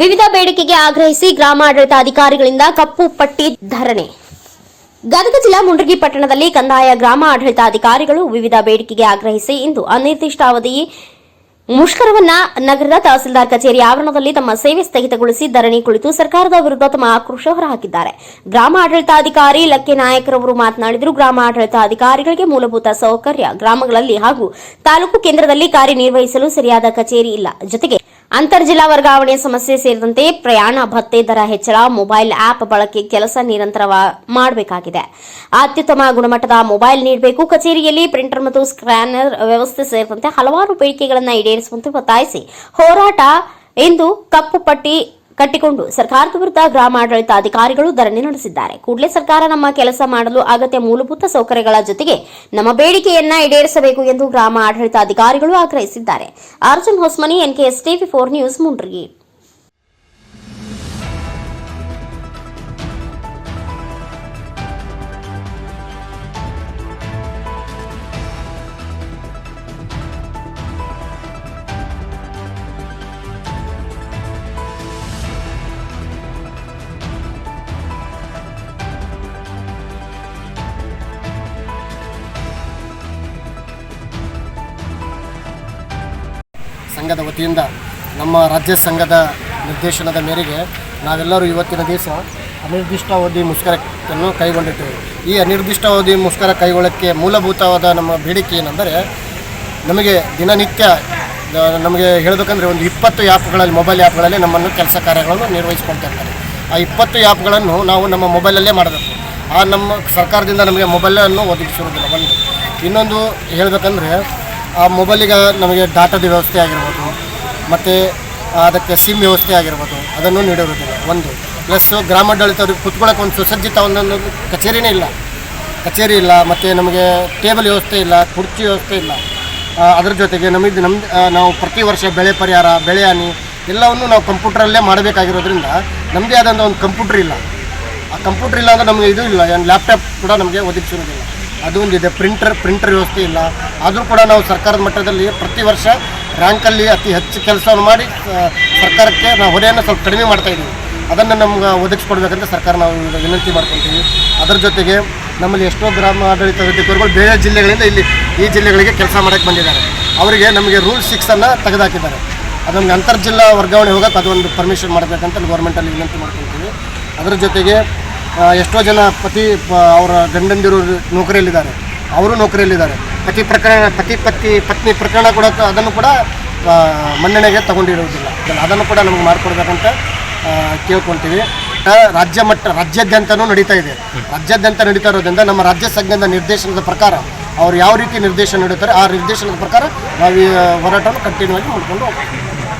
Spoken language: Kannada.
ವಿವಿಧ ಬೇಡಿಕೆಗೆ ಆಗ್ರಹಿಸಿ ಗ್ರಾಮಾಡಳಿತಾಧಿಕಾರಿಗಳಿಂದ ಕಪ್ಪು ಪಟ್ಟಿ ಧರಣಿ. ಗದಗ ಜಿಲ್ಲಾ ಮುಂಡ್ರಗಿ ಪಟ್ಟಣದಲ್ಲಿ ಕಂದಾಯ ಗ್ರಾಮ ಆಡಳಿತ ಅಧಿಕಾರಿಗಳು ವಿವಿಧ ಬೇಡಿಕೆಗೆ ಆಗ್ರಹಿಸಿ ಇಂದು ಅನಿರ್ದಿಷ್ಟಾವಧಿ ಮುಷ್ಕರವನ್ನ ನಗರದ ತಹಸೀಲ್ದಾರ್ ಕಚೇರಿ ಆವರಣದಲ್ಲಿ ತಮ್ಮ ಸೇವೆ ಸ್ಥಗಿತಗೊಳಿಸಿ ಧರಣಿ ಕುಳಿತು ಸರ್ಕಾರದ ವಿರುದ್ಧ ತಮ್ಮ ಆಕ್ರೋಶ ಹೊರಹಾಕಿದ್ದಾರೆ. ಗ್ರಾಮ ಆಡಳಿತಾಧಿಕಾರಿ ಲಕ್ಕೆ ನಾಯಕರವರು ಮಾತನಾಡಿದರು. ಗ್ರಾಮ ಆಡಳಿತಾಧಿಕಾರಿಗಳಿಗೆ ಮೂಲಭೂತ ಸೌಕರ್ಯ ಗ್ರಾಮಗಳಲ್ಲಿ ಹಾಗೂ ತಾಲೂಕು ಕೇಂದ್ರದಲ್ಲಿ ಕಾರ್ಯನಿರ್ವಹಿಸಲು ಸರಿಯಾದ ಕಚೇರಿ ಇಲ್ಲ. ಜೊತೆಗೆ ಅಂತರ್ಜಿಲ್ಲಾ ವರ್ಗಾವಣೆ ಸಮಸ್ಯೆ ಸೇರಿದಂತೆ ಪ್ರಯಾಣ ಭತ್ತೆ ದರ ಹೆಚ್ಚಳ, ಮೊಬೈಲ್ ಆಪ್ ಬಳಕೆ ಕೆಲಸ ನಿರಂತರ ಮಾಡಬೇಕಾಗಿದೆ. ಅತ್ಯುತ್ತಮ ಗುಣಮಟ್ಟದ ಮೊಬೈಲ್ ನೀಡಬೇಕು. ಕಚೇರಿಯಲ್ಲಿ ಪ್ರಿಂಟರ್ ಮತ್ತು ಸ್ಕ್ಯಾನರ್ ವ್ಯವಸ್ಥೆ ಸೇರಿದಂತೆ ಹಲವಾರು ಬೇಡಿಕೆಗಳನ್ನು ಈಡೇರಿಸುವಂತೆ ಒತ್ತಾಯಿಸಿ ಹೋರಾಟ ಎಂದು ಕಪ್ಪು ಪಟ್ಟಿ ಕಟ್ಟಿಕೊಂಡು ಸರ್ಕಾರದ ವಿರುದ್ಧ ಗ್ರಾಮಾಡಳಿತ ಅಧಿಕಾರಿಗಳು ಧರಣಿ ನಡೆಸಿದ್ದಾರೆ. ಕೂಡಲೇ ಸರ್ಕಾರ ನಮ್ಮ ಕೆಲಸ ಮಾಡಲು ಅಗತ್ಯ ಮೂಲಭೂತ ಸೌಕರ್ಯಗಳ ಜೊತೆಗೆ ನಮ್ಮ ಬೇಡಿಕೆಯನ್ನ ಈಡೇರಿಸಬೇಕು ಎಂದು ಗ್ರಾಮ ಆಡಳಿತ ಅಧಿಕಾರಿಗಳು ಆಗ್ರಹಿಸಿದ್ದಾರೆ. Arjun Hosmani NKS TV, four news, Mundrigi. ಸಂಘದ ವತಿಯಿಂದ ನಮ್ಮ ರಾಜ್ಯ ಸಂಘದ ನಿರ್ದೇಶನದ ಮೇರೆಗೆ ನಾವೆಲ್ಲರೂ ಇವತ್ತಿನ ದಿವಸ ಅನಿರ್ದಿಷ್ಟಾವಧಿ ಮುಷ್ಕರವನ್ನು ಕೈಗೊಂಡಿದ್ದೇವೆ. ಈ ಅನಿರ್ದಿಷ್ಟಾವಧಿ ಮುಷ್ಕರ ಕೈಗೊಳ್ಳೋಕ್ಕೆ ಮೂಲಭೂತವಾದ ನಮ್ಮ ಬೇಡಿಕೆ ಏನೆಂದರೆ ನಮಗೆ ದಿನನಿತ್ಯ ನಮಗೆ ಹೇಳಬೇಕಂದ್ರೆ ಒಂದು ಇಪ್ಪತ್ತು ಆ್ಯಪ್ಗಳಲ್ಲಿ, ಮೊಬೈಲ್ ಆ್ಯಪ್ಗಳಲ್ಲಿ ನಮ್ಮನ್ನು ಕೆಲಸ ಕಾರ್ಯಗಳನ್ನು ನಿರ್ವಹಿಸ್ಕೊಳ್ತಾ ಇರ್ತಾರೆ ಆ ಇಪ್ಪತ್ತು ಆ್ಯಪ್ಗಳನ್ನು ನಾವು ನಮ್ಮ ಮೊಬೈಲಲ್ಲೇ ಮಾಡಬೇಕು. ಆ ನಮ್ಮ ಸರ್ಕಾರದಿಂದ ನಮಗೆ ಮೊಬೈಲನ್ನು ಒದಗಿಸಿರೋದಿಲ್ಲ ಒಂದು, ಇನ್ನೊಂದು ಹೇಳಬೇಕಂದ್ರೆ ಆ ಮೊಬೈಲಿಗೆ ನಮಗೆ ಡಾಟಾದ ವ್ಯವಸ್ಥೆ ಆಗಿರ್ಬೋದು, ಮತ್ತು ಅದಕ್ಕೆ ಸಿಮ್ ವ್ಯವಸ್ಥೆ ಆಗಿರ್ಬೋದು, ಅದನ್ನು ನೀಡಿರೋದಿಲ್ಲ ಒಂದು. ಪ್ಲಸ್ ಗ್ರಾಮಾಡಳಿತವ್ರಿಗೆ ಕುತ್ಕೊಳ್ಳೋಕೆ ಒಂದು ಸುಸಜ್ಜಿತ ಒಂದೊಂದು ಕಚೇರಿನೇ ಇಲ್ಲ. ಕಚೇರಿ ಇಲ್ಲ, ಮತ್ತು ನಮಗೆ ಟೇಬಲ್ ವ್ಯವಸ್ಥೆ ಇಲ್ಲ, ಕುರ್ಚಿ ವ್ಯವಸ್ಥೆ ಇಲ್ಲ. ಅದರ ಅದ್ರ ಜೊತೆಗೆ ನಮಗೆ ನಮ್ಮ ನಾವು ಪ್ರತಿ ವರ್ಷ ಬೆಳೆ ಪರಿಹಾರ, ಬೆಳೆ ಹಾನಿ ಎಲ್ಲವನ್ನು ನಾವು ಕಂಪ್ಯೂಟ್ರಲ್ಲೇ ಮಾಡಬೇಕಾಗಿರೋದ್ರಿಂದ ನಮ್ಮದೇ ಆದಂಥ ಒಂದು ಕಂಪ್ಯೂಟ್ರ್ ಇಲ್ಲ. ಆ ಕಂಪ್ಯೂಟ್ರ್ ಇಲ್ಲ ಅಂದರೆ ನಮಗೆ ಇದು ಇಲ್ಲ ಏನು ಲ್ಯಾಪ್ಟಾಪ್ ಕೂಡ ನಮಗೆ ಒದಗಿಸಿರೋದಿಲ್ಲ ಅದು ಒಂದಿದೆ. ಪ್ರಿಂಟರ್ ಪ್ರಿಂಟರ್ ವ್ಯವಸ್ಥೆ ಇಲ್ಲ. ಆದರೂ ಕೂಡ ನಾವು ಸರ್ಕಾರದ ಮಟ್ಟದಲ್ಲಿ ಪ್ರತಿ ವರ್ಷ ರ್ಯಾಂಕಲ್ಲಿ ಅತಿ ಹೆಚ್ಚು ಕೆಲಸವನ್ನು ಮಾಡಿ ಸರ್ಕಾರಕ್ಕೆ ನಾವು ಹೊರೆಯನ್ನು ಸ್ವಲ್ಪ ಕಡಿಮೆ ಮಾಡ್ತಾ ಇದ್ದೀವಿ ಅದನ್ನು ನಮ್ಗೆ ಒದಗಿಸ್ಕೊಡ್ಬೇಕಂತ ಸರ್ಕಾರ ನಾವು ವಿನಂತಿ ಮಾಡ್ಕೊತೀವಿ. ಅದರ ಜೊತೆಗೆ ನಮ್ಮಲ್ಲಿ ಎಷ್ಟೋ ಗ್ರಾಮ ಆಡಳಿತ ಅಧಿಕಾರಿಗಳು ಬೇರೆ ಜಿಲ್ಲೆಗಳಿಂದ ಇಲ್ಲಿ ಈ ಜಿಲ್ಲೆಗಳಿಗೆ ಕೆಲಸ ಮಾಡೋಕ್ಕೆ ಬಂದಿದ್ದಾರೆ. ಅವರಿಗೆ ನಮಗೆ ರೂಲ್ ಸಿಕ್ಸನ್ನು ತೆಗೆದುಹಾಕಿದ್ದಾರೆ ಅದು ನಮಗೆ ಅಂತರ್ಜಿಲ್ಲಾ ವರ್ಗಾವಣೆ ಹೋಗೋಕ್ಕೆ ಅದೊಂದು ಪರ್ಮಿಷನ್ ಮಾಡಬೇಕಂತ ಗೌರ್ಮೆಂಟಲ್ಲಿ ವಿನಂತಿ ಮಾಡ್ಕೊತೀವಿ. ಅದರ ಜೊತೆಗೆ ಎಷ್ಟೋ ಜನ ಪತಿ ಅವರ ಗಂಡಂದಿರು ನೌಕರಿಯಲ್ಲಿದ್ದಾರೆ. ಅವರು ನೌಕರಿಯಲ್ಲಿದ್ದಾರೆ. ಪತಿ ಪ್ರಕರಣ, ಪತಿ ಪತ್ನಿ ಪತ್ನಿ ಪ್ರಕರಣ ಕೂಡ ಅದನ್ನು ಕೂಡ ಮನ್ನಣೆಗೆ ತಗೊಂಡಿರುವುದಿಲ್ಲ. ಅದನ್ನು ಕೂಡ ನಮಗೆ ಮಾಡಿಕೊಡ್ಬೇಕಂತ ಕೇಳ್ಕೊಳ್ತೀವಿ ರಾಜ್ಯ ಮಟ್ಟ, ರಾಜ್ಯಾದ್ಯಂತನೂ ನಡೀತಾ ಇದೆ. ರಾಜ್ಯಾದ್ಯಂತ ನಡೀತಾ ಇರೋದ್ರಿಂದ ನಮ್ಮ ರಾಜ್ಯ ಸಂಘದ ನಿರ್ದೇಶನದ ಪ್ರಕಾರ, ಅವ್ರು ಯಾವ ರೀತಿ ನಿರ್ದೇಶನ ನೀಡುತ್ತಾರೆ, ಆ ನಿರ್ದೇಶನದ ಪ್ರಕಾರ ನಾವು ಈ ಹೋರಾಟವನ್ನು ಕಂಟಿನ್ಯೂ ಆಗಿ ಮಾಡ್ಕೊಂಡು ಹೋಗ್ತೀವಿ.